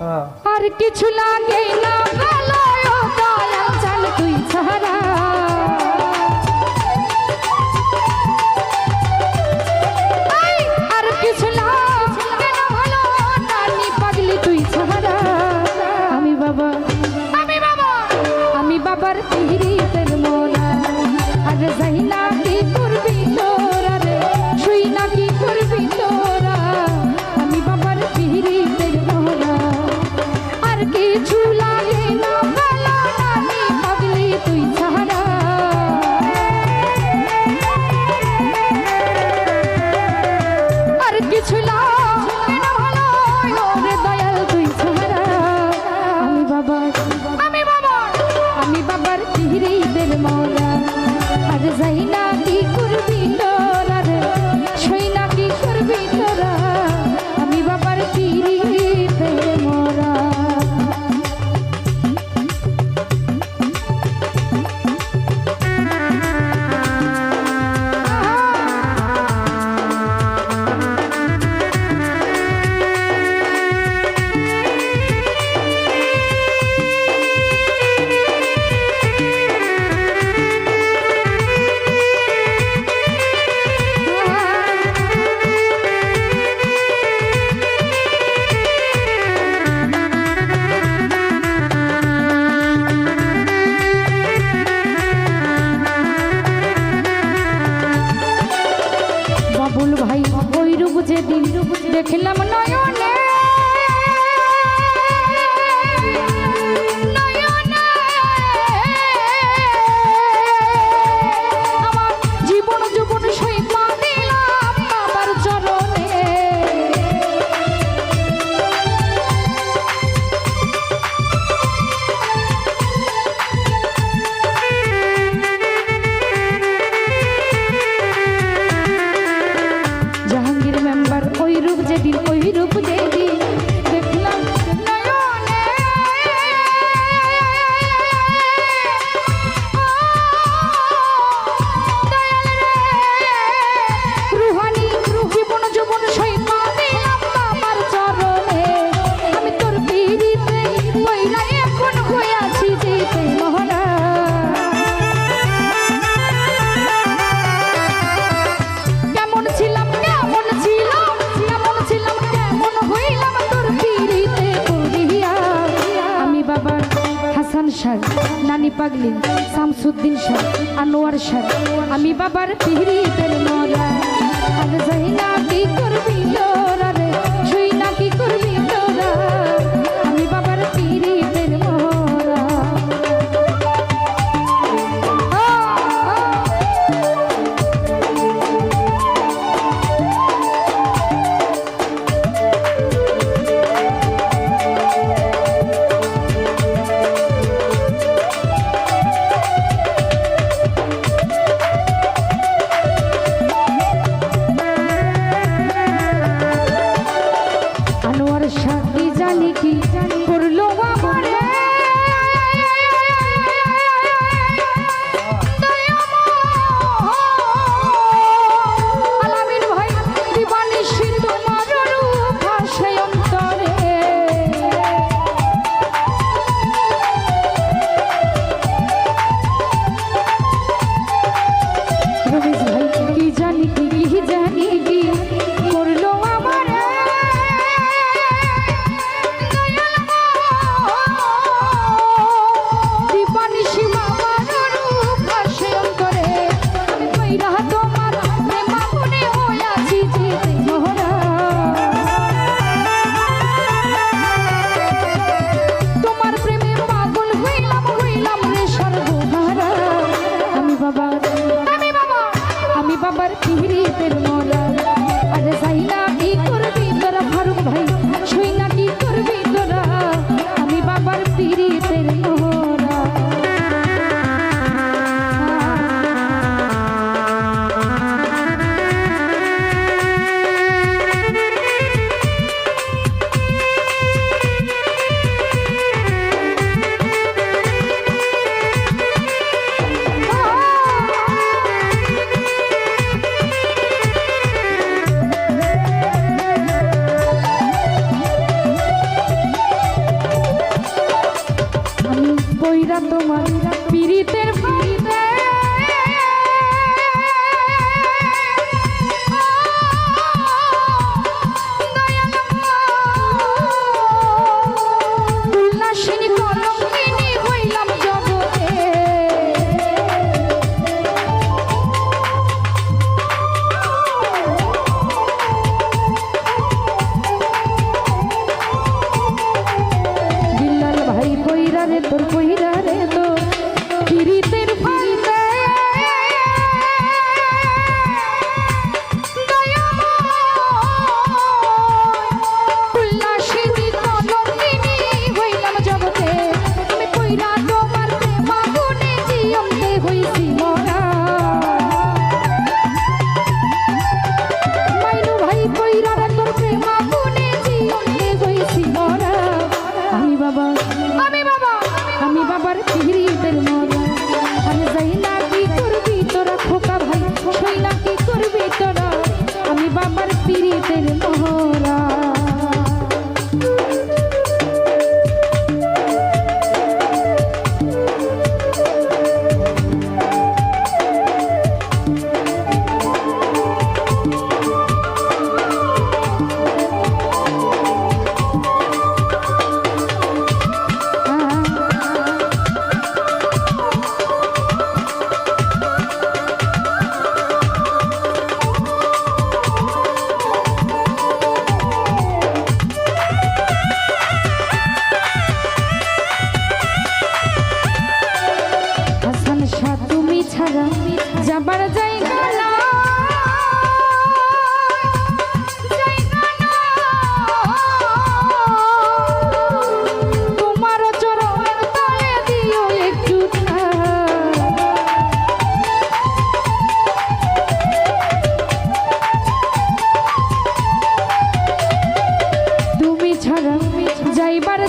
হ্যাঁ। আর কিছু লাগে না ভালো দয়াল জান তুই ছাড়া। হৃদের মরা। আর যাই না ভুল ভাই ওই রূপ যে যেদিন দেখলাম নয়নে ওই রূপ দে স্যার, নানি পাগলি, শামসুদ্দিন স্যার, আনোয়ার স্যার, আমি বাবার পিহরি মরা। আর যাই কি করবি তোমার পীড়িতের ফাঁদে কইরা রে তোর কইরা রে তুমি ছাড়া যাইবার জায়গা